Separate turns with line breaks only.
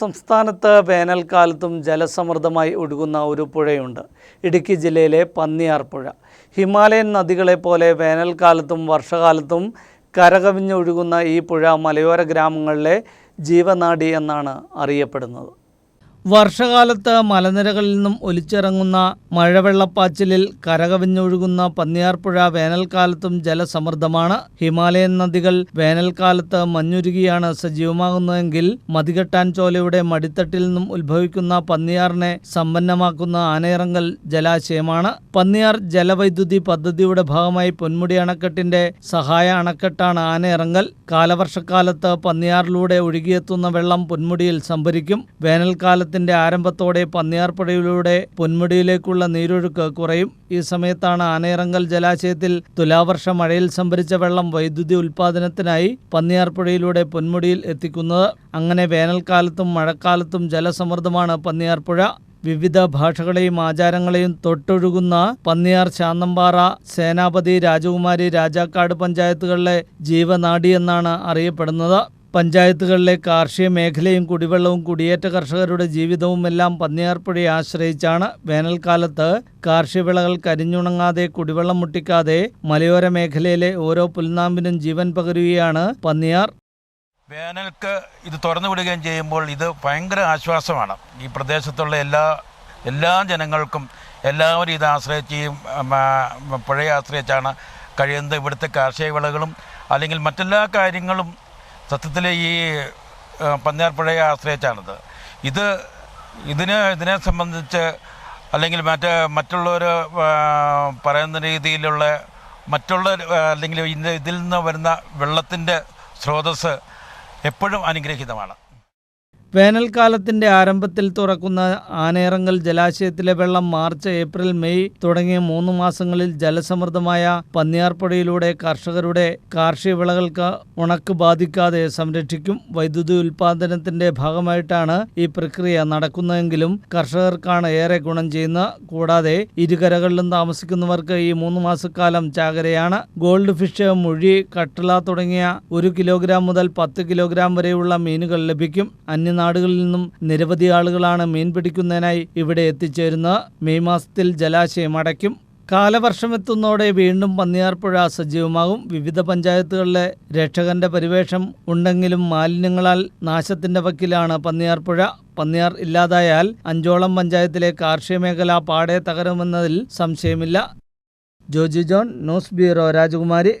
സംസ്ഥാനത്ത് വേനൽക്കാലത്തും ജലസമൃദ്ധമായി ഒഴുകുന്ന ഒരു പുഴയുണ്ട്. ഇടുക്കി ജില്ലയിലെ പന്നിയാർ പുഴ. ഹിമാലയൻ നദികളെ പോലെ വേനൽക്കാലത്തും വർഷകാലത്തും കരകവിഞ്ഞൊഴുകുന്ന ഈ പുഴ മലയോര ഗ്രാമങ്ങളിലെ ജീവനാടി എന്നാണ് അറിയപ്പെടുന്നത്. വർഷകാലത്ത് മലനിരകളിൽ നിന്നും ഒലിച്ചിറങ്ങുന്ന മഴവെള്ളപ്പാച്ചിലിൽ കരകവിഞ്ഞൊഴുകുന്ന പന്നിയാർപ്പുഴ വേനൽക്കാലത്തും ജലസമൃദ്ധമാണ്. ഹിമാലയൻ നദികൾ വേനൽക്കാലത്ത് മഞ്ഞുരുകിയാണ് സജീവമാകുന്നതെങ്കിൽ മതികെട്ടാൻ ചോലയുടെ മടിത്തട്ടിൽ നിന്നും ഉത്ഭവിക്കുന്ന പന്നിയാറിനെ സമ്പന്നമാക്കുന്ന ആനയിറങ്കൽ ജലാശയമാണ്. പന്നിയാർ ജലവൈദ്യുതി പദ്ധതിയുടെ ഭാഗമായി പൊന്മുടി അണക്കെട്ടിന്റെ സഹായ അണക്കെട്ടാണ് ആനയിറങ്കൽ കാലവർഷക്കാലത്ത് പന്നിയാറിലൂടെ ഒഴുകിയെത്തുന്ന വെള്ളം പൊന്മുടിയിൽ സംഭരിക്കും. വേനൽക്കാലത്തിന്റെ ആരംഭത്തോടെ പന്നിയാർപ്പുഴയിലൂടെ പൊന്മുടിയിലേക്കുള്ള നീരൊഴുക്ക് കുറയും. ഈ സമയത്താണ് ആനയിറങ്കൽ ജലാശയത്തിൽ തുലാവർഷ മഴയിൽ സംഭരിച്ച വെള്ളം വൈദ്യുതി ഉൽപ്പാദനത്തിനായി പന്നിയാർപ്പുഴയിലൂടെ പൊന്മുടിയിൽ എത്തിക്കുന്നത്. അങ്ങനെ വേനൽക്കാലത്തും മഴക്കാലത്തും ജലസമൃദ്ധമാണ് പന്നിയാർപ്പുഴ. വിവിധ ഭാഷകളെയും ആചാരങ്ങളെയും തൊട്ടൊഴുകുന്ന പന്നിയാർ ശാന്തമ്പാറ സേനാപതി രാജകുമാരി രാജാക്കാട് പഞ്ചായത്തുകളിലെ ജീവനാഡി എന്നാണ് അറിയപ്പെടുന്നത്. പഞ്ചായത്തുകളിലെ കാർഷിക മേഖലയും കുടിവെള്ളവും കുടിയേറ്റ കർഷകരുടെ ജീവിതവും എല്ലാം പന്നിയാർപ്പുഴയെ ആശ്രയിച്ചാണ് വേനൽക്കാലത്ത് കാർഷിക വിളകൾ കരിഞ്ഞുണങ്ങാതെ കുടിവെള്ളം മുട്ടിക്കാതെ മലയോര മേഖലയിലെ ഓരോ പുൽനാമ്പിനും ജീവൻ പകരുകയാണ് പന്നിയാർ.
വേനൽക്ക് ഇത് തുറന്നു വിടുകയും ചെയ്യുമ്പോൾ ഇത് ഭയങ്കര ആശ്വാസമാണ്. ഈ പ്രദേശത്തുള്ള എല്ലാ എല്ലാ ജനങ്ങൾക്കും എല്ലാവരും ഇത് ആശ്രയിച്ച് പുഴയെ ആശ്രയിച്ചാണ് കഴിയുന്നത്. ഇവിടുത്തെ കാർഷിക വിളകളും അല്ലെങ്കിൽ മറ്റെല്ലാ കാര്യങ്ങളും സത്യത്തിൽ ഈ പന്നിയാർപ്പുഴയെ പന്നിയാർ ആശ്രയിച്ചാണിത്. ഇത് ഇതിന് ഇതിനെ സംബന്ധിച്ച് അല്ലെങ്കിൽ മറ്റ് മറ്റുള്ളവർ പറയുന്ന രീതിയിലുള്ള മറ്റുള്ള അല്ലെങ്കിൽ ഇതിൽ നിന്ന് വരുന്ന വെള്ളത്തിന്റെ സ്രോതസ്സ് എപ്പോഴും അനുഗ്രഹീതമാണ്.
വേനൽക്കാലത്തിന്റെ ആരംഭത്തിൽ തുറക്കുന്ന ആനേറങ്കൽ ജലാശയത്തിലെ വെള്ളം മാർച്ച് ഏപ്രിൽ മെയ് തുടങ്ങിയ മൂന്ന് മാസങ്ങളിൽ ജലസമൃദ്ധമായ പന്നിയാർപ്പുഴയിലൂടെ കർഷകരുടെ കാർഷിക വിളകൾക്ക് ഉണക്ക് ബാധിക്കാതെ സംരക്ഷിക്കും. വൈദ്യുതി ഉൽപാദനത്തിന്റെ ഭാഗമായിട്ടാണ് ഈ പ്രക്രിയ നടക്കുന്നതെങ്കിലും കർഷകർക്കാണ് ഏറെ ഗുണം ചെയ്യുന്ന. കൂടാതെ ഇരുകരകളിലും താമസിക്കുന്നവർക്ക് ഈ മൂന്ന് മാസക്കാലം ചാകരയാണ്. ഗോൾഡ് ഫിഷ് മുഴി കട്ടള തുടങ്ങിയ ഒരു കിലോഗ്രാം മുതൽ പത്ത് കിലോഗ്രാം വരെയുള്ള മീനുകൾ ലഭിക്കും. അന്യനാടുകളിൽ നിന്നും നിരവധി ആളുകളാണ് മീൻ പിടിക്കുന്നതിനായി ഇവിടെ എത്തിച്ചേരുന്നത് മെയ് മാസത്തിൽ ജലാശയം അടയ്ക്കും. കാലവർഷമെത്തുന്നതോടെ വീണ്ടും പന്നിയാർപ്പുഴ സജീവമാകും. വിവിധ പഞ്ചായത്തുകളിലെ രക്ഷകന്റെ പരിവേഷം ഉണ്ടെങ്കിലും മാലിന്യങ്ങളാൽ നാശത്തിന്റെ വക്കിലാണ് പന്നിയാർപ്പുഴ. പന്നിയാർ ഇല്ലാതായാൽ അഞ്ചോളം പഞ്ചായത്തിലെ കാർഷിക മേഖല പാടെ തകരുമെന്നതിൽ സംശയമില്ല. ജോജി ജോൺ ന്യൂസ് ബ്യൂറോ രാജകുമാരി.